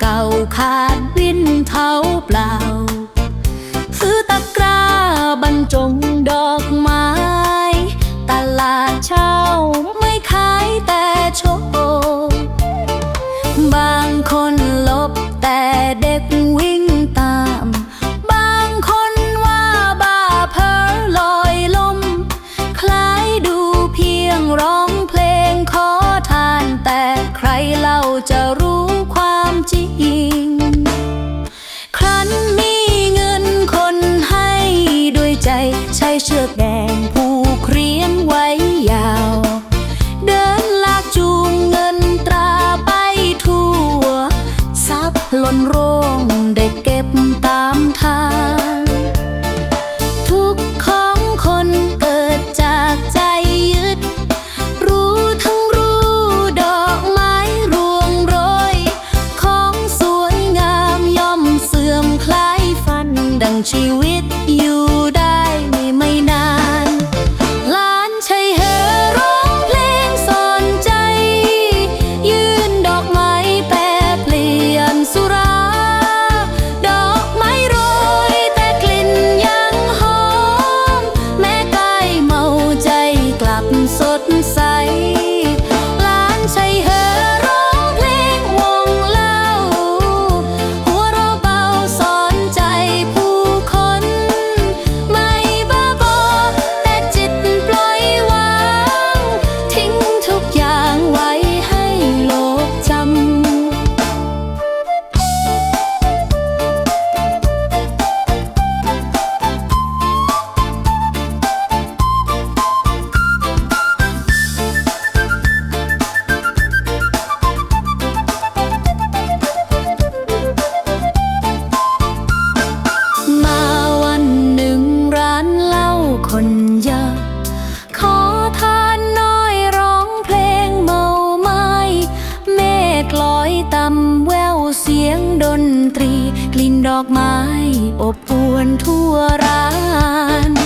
เก่าขาดวิ เชือกแดงผูกเรียงไว้ยาว เดินลากจูงเงินตราไปทั่วทรัพย์หล่นโรงได้เก็บตามทางทุกข์ของคนเกิดจากใจยึด รู้ทั้งรู้ดอกไม้รวงโรย ของสวยงามย่อมเสื่อมคล้ายฟันดังชีวิตอยู่ นตรี กลิ่นดอกไม้ อบอวนทั่วร้าน